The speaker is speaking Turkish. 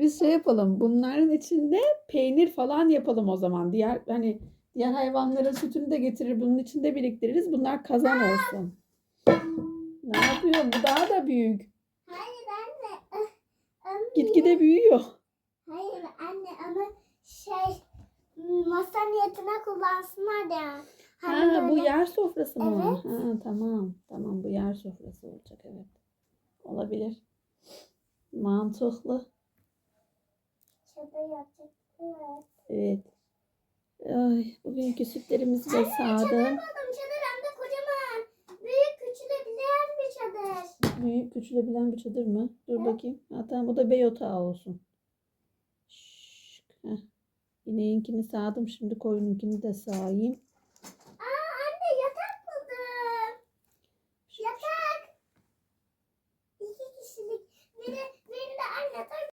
Biz şey yapalım. Bunların içinde peynir falan yapalım o zaman. Diğer hani diğer hayvanların sütünü de getirir. Bunun içinde biriktiririz. Bunlar kazan olsun. Ne yapıyor? Bu daha da büyük. Hayır anne. Anne. Gitgide büyüyor. Hayır anne ama şey masa niyetine kullansınlar ya. Hani Ha bu yer sofrası mı? Evet. Ha tamam. Tamam bu yer sofrası olacak evet. Olabilir. Mantıklı. Aşağıda yapacaklar. Şey evet. Ay, bugünkü sütlerimiz de sağdı. Çadır çadır hem de kocaman. Büyük küçülebilen bir çadır. Büyük küçülebilen bir çadır mı? Dur evet. bakayım. Ha, bu da bey otağı olsun. Şşş. Heh. İneğinkini sağdım şimdi koyununkini de sağayım. Aa anne yatak buldum. Yatak. İki kişilik